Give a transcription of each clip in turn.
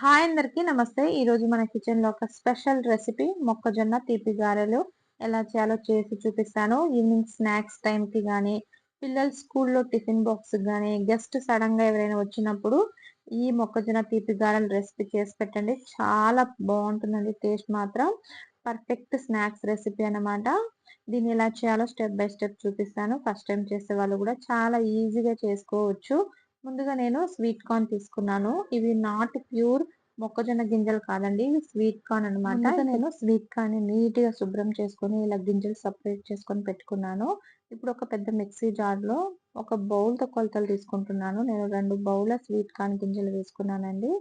Hi అందరికీ నమస్తే. ఈరోజు మన కిచెన్లో ఒక స్పెషల్ రెసిపీ మొక్కజొన్న తీపి గారెలు. ఎలా చేయాలో చేసి చూపిస్తాను. ఈవినింగ్ స్నాక్స్ టైంకి కానీ పిల్లలు స్కూల్లో టిఫిన్ బాక్స్ కానీ గెస్ట్ సడన్గా ఎవరైనా వచ్చినప్పుడు ఈ మొక్కజొన్న తీపి గారెలు రెసిపీ చేసి పెట్టండి. చాలా బాగుంటుందండి టేస్ట్ మాత్రం. పర్ఫెక్ట్ స్నాక్స్ రెసిపీ అనమాట దీన్ని ఎలా చేయాలో స్టెప్ బై స్టెప్ చూపిస్తాను. ఫస్ట్ టైం చేసే వాళ్ళు కూడా చాలా ఈజీగా చేసుకోవచ్చు. ముందుగా నేను స్వీట్ కార్న్ తీసుకున్నాను. ఇవి నాట్ ప్యూర్ మొక్కజొన్న గింజలు కాదండి ఇవి స్వీట్ కార్న్ అనమాట నేను స్వీట్ కార్న్ నీట్గా శుభ్రం చేసుకొని ఇలా గింజలు సపరేట్ చేసుకొని పెట్టుకున్నాను. ఇప్పుడు ఒక పెద్ద మిక్సీ జార్లో ఒక బౌల్తో కొలతలు తీసుకుంటున్నాను. నేను రెండు బౌల్ స్వీట్ కార్న్ గింజలు వేసుకున్నానండి.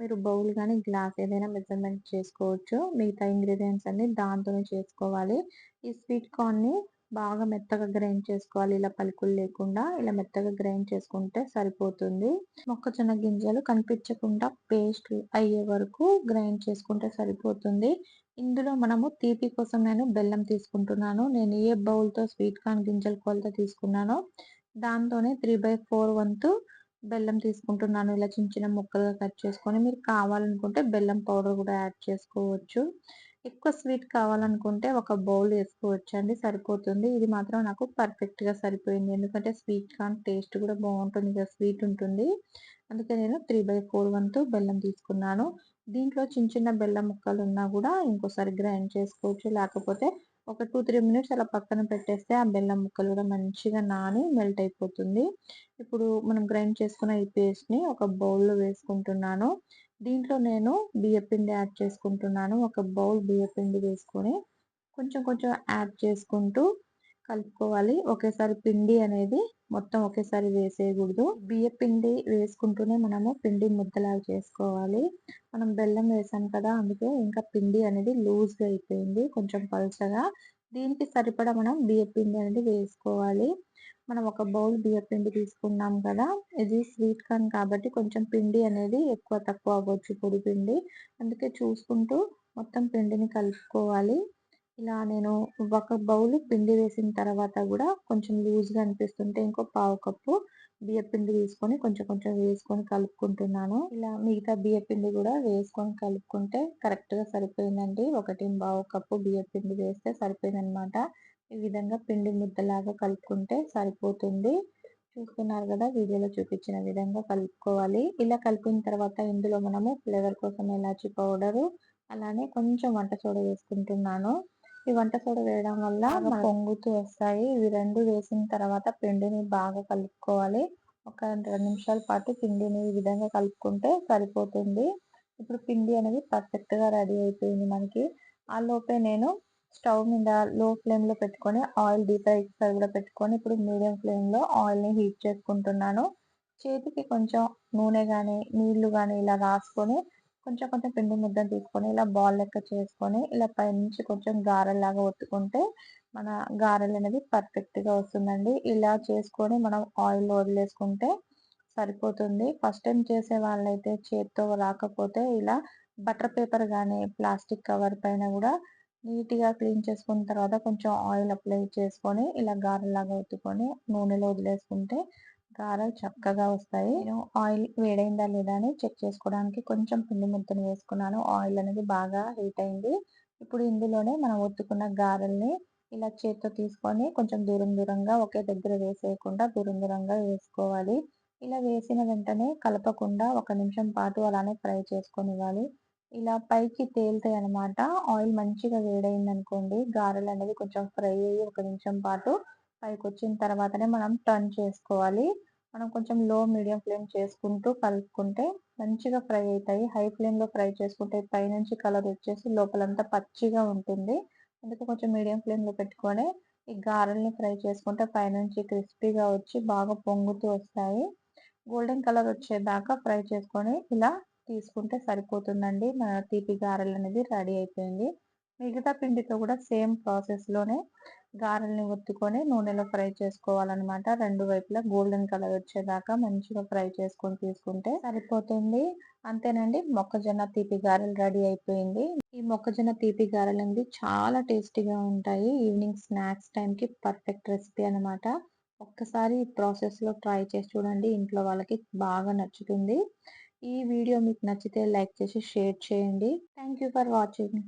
మీరు బౌల్ కానీ గ్లాస్ ఏదైనా మెజర్మెంట్ చేసుకోవచ్చు. మిగతా ఇంగ్రీడియంట్స్ అన్ని దాంతోనే చేసుకోవాలి. ఈ స్వీట్ కార్న్ని బాగా మెత్తగా గ్రైండ్ చేసుకోవాలి. ఇలా పలుకులు లేకుండా ఇలా మెత్తగా గ్రైండ్ చేసుకుంటే సరిపోతుంది. మొక్కజొన్న గింజలు కనిపించకుండా పేస్ట్ అయ్యే వరకు గ్రైండ్ చేసుకుంటే సరిపోతుంది. ఇందులో మనము తీపి కోసం నేను బెల్లం తీసుకుంటున్నాను. నేను ఏ బౌల్తో స్వీట్ కార్న్ గింజలు కొలత తీసుకున్నానో దాంతోనే త్రీ బై ఫోర్ వంతు బెల్లం తీసుకుంటున్నాను. ఇలా చిన్న చిన్న ముక్కలుగా కట్ చేసుకొని మీరు కావాలనుకుంటే బెల్లం పౌడర్ కూడా యాడ్ చేసుకోవచ్చు. ఎక్కువ స్వీట్ కావాలనుకుంటే ఒక బౌల్ వేసుకోవచ్చండి సరిపోతుంది. ఇది మాత్రం నాకు పర్ఫెక్ట్గా సరిపోయింది. ఎందుకంటే స్వీట్ కార్న్ టేస్ట్ కూడా బాగుంటుంది కదా స్వీట్ ఉంటుంది. అందుకే నేను త్రీ బై ఫోర్ వంతు బెల్లం తీసుకున్నాను. దీంట్లో చిన్న చిన్న బెల్లం ముక్కలు ఉన్నా కూడా ఇంకోసారి గ్రైండ్ చేసుకోవచ్చు. లేకపోతే ఒక టూ త్రీ మినిట్స్ అలా పక్కన పెట్టేస్తే ఆ బెల్లం ముక్కలు కూడా మంచిగా నాని మెల్ట్ అయిపోతుంది. ఇప్పుడు మనం గ్రైండ్ చేసుకున్న ఈ పేస్ట్ని ఒక బౌల్లో వేసుకుంటున్నాను. దీంట్లో నేను బియ్యపిండి యాడ్ చేసుకుంటున్నాను. ఒక బౌల్ బియ్యపిండి వేసుకొని కొంచెం కొంచెం యాడ్ చేసుకుంటూ కలుపుకోవాలి. ఒకేసారి పిండి అనేది మొత్తం ఒకేసారి వేసేయకూడదు. బియ్య పిండి వేసుకుంటూనే మనము పిండి ముద్దలాగా చేసుకోవాలి. మనం బెల్లం వేసాం కదా అందుకే ఇంకా పిండి అనేది లూజ్గా అయిపోయింది కొంచెం పలుచగా. దీనికి సరిపడా మనం బియ్య పిండి అనేది వేసుకోవాలి. మనం ఒక బౌల్ బియ్య పిండి తీసుకున్నాం కదా ఇది స్వీట్ కార్న్ కాబట్టి కొంచెం పిండి అనేది ఎక్కువ తక్కువ అవ్వచ్చు పొడి పిండి. అందుకే చూసుకుంటూ మొత్తం పిండిని కలుపుకోవాలి. ఇలా నేను ఒక బౌల్ పిండి వేసిన తర్వాత కూడా కొంచెం లూజ్గా అనిపిస్తుంటే ఇంకో పావు కప్పు బియ్య పిండి తీసుకొని కొంచెం కొంచెం వేసుకొని కలుపుకుంటున్నాను. ఇలా మిగతా బియ్య పిండి కూడా వేసుకొని కలుపుకుంటే కరెక్ట్గా సరిపోయిందండి. ఒకటి పావు కప్పు బియ్య పిండి వేస్తే సరిపోయిందనమాట ఈ విధంగా పిండి ముద్దలాగా కలుపుకుంటే సరిపోతుంది. చూస్తున్నారు కదా వీడియోలో చూపించిన విధంగా కలుపుకోవాలి. ఇలా కలిపిన తర్వాత ఇందులో మనము ఫ్లేవర్ కోసం ఎలాచి పౌడరు అలానే కొంచెం వంట సోడా వేసుకుంటున్నాను. ఈ వంట సోడా వేయడం వల్ల పొంగుతూ వస్తాయి. ఇవి రెండు వేసిన తర్వాత పిండిని బాగా కలుపుకోవాలి. ఒక రెండు నిమిషాల పాటు పిండిని ఈ విధంగా కలుపుకుంటే సరిపోతుంది. ఇప్పుడు పిండి అనేది పర్ఫెక్ట్గా రెడీ అయిపోయింది మనకి. ఆ లోపే నేను స్టవ్ మీద లో ఫ్లేమ్లో పెట్టుకొని ఆయిల్ డీప్ ఫ్రై కూడా పెట్టుకొని ఇప్పుడు మీడియం ఫ్లేమ్లో ఆయిల్ని హీట్ చేసుకుంటున్నాను. చేతికి కొంచెం నూనె కానీ నీళ్ళు కానీ ఇలా రాసుకొని కొంచెం కొంచెం పిండి ముద్దను తీసుకొని ఇలా బాల్ లెక్క చేసుకొని ఇలా పైనుంచి కొంచెం గారెలాగా ఒత్తుకుంటే మన గారెలు అనేది పర్ఫెక్ట్గా వస్తుందండి. ఇలా చేసుకొని మనం ఆయిల్ వదిలేసుకుంటే సరిపోతుంది. ఫస్ట్ టైం చేసే వాళ్ళైతే చేత్తో రాకపోతే ఇలా బటర్ పేపర్ కానీ ప్లాస్టిక్ కవర్ పైన కూడా నీట్గా క్లీన్ చేసుకున్న తర్వాత కొంచెం ఆయిల్ అప్లై చేసుకొని ఇలా గారెలాగా ఒత్తుకొని నూనెలో వదిలేసుకుంటే గారెలు చక్కగా వస్తాయి. నేను ఆయిల్ వేడైందా లేదా అని చెక్ చేసుకోవడానికి కొంచెం పిండి ముద్దను వేసుకున్నాను. ఆయిల్ అనేది బాగా హీట్ అయింది. ఇప్పుడు ఇందులోనే మనం ఒత్తుకున్న గారెల్ని ఇలా చేత్తో తీసుకొని కొంచెం దూరం దూరంగా ఒకే దగ్గర వేసేయకుండా దూరం దూరంగా వేసుకోవాలి. ఇలా వేసిన వెంటనే కలపకుండా ఒక నిమిషం పాటు అలానే ఫ్రై చేసుకొని ఇవ్వాలి ఇలా పైకి తేలుతాయి అనమాట ఆయిల్ మంచిగా వేడైంది అనుకోండి గారెలు అనేది కొంచెం ఫ్రై అయ్యి ఒక నిమిషం పాటు పైకి వచ్చిన తర్వాతనే మనం టర్న్ చేసుకోవాలి. మనం కొంచెం లో మీడియం ఫ్లేమ్ చేసుకుంటూ కలుపుకుంటే మంచిగా ఫ్రై అవుతాయి. హై ఫ్లేమ్లో ఫ్రై చేసుకుంటే పైనుంచి కలర్ వచ్చేసి లోపలంతా పచ్చిగా ఉంటుంది. అందుకే కొంచెం మీడియం ఫ్లేమ్లో పెట్టుకొని ఈ గారెల్ని ఫ్రై చేసుకుంటే పైనుంచి క్రిస్పీగా వచ్చి బాగా పొంగుతూ వస్తాయి. గోల్డెన్ కలర్ వచ్చేదాకా ఫ్రై చేసుకొని ఇలా తీసుకుంటే సరిపోతుందండి. మన తీపి గారెలు అనేది రెడీ అయిపోయింది. మిగతా పిండితో కూడా సేమ్ ప్రాసెస్లోనే గారెల్ని ఒత్తుకొని నూనెలో ఫ్రై చేసుకోవాలన్నమాట. రెండు వైపులా గోల్డెన్ కలర్ వచ్చేదాకా మంచిగా ఫ్రై చేసుకొని తీసుకుంటే సరిపోతుంది. అంతేనండి మొక్కజొన్న తీపి గారెలు రెడీ అయిపోయింది. ఈ మొక్కజొన్న తీపి గారెలు అనేది చాలా టేస్టీగా ఉంటాయి. ఈవినింగ్ స్నాక్స్ టైంకి పర్ఫెక్ట్ రెసిపీ అనమాట ఒక్కసారి ఈ ప్రాసెస్లో ట్రై చేసి చూడండి ఇంట్లో వాళ్ళకి బాగా నచ్చుతుంది. ఈ వీడియో మీకు నచ్చితే లైక్ చేసి షేర్ చేయండి. Thank you for watching.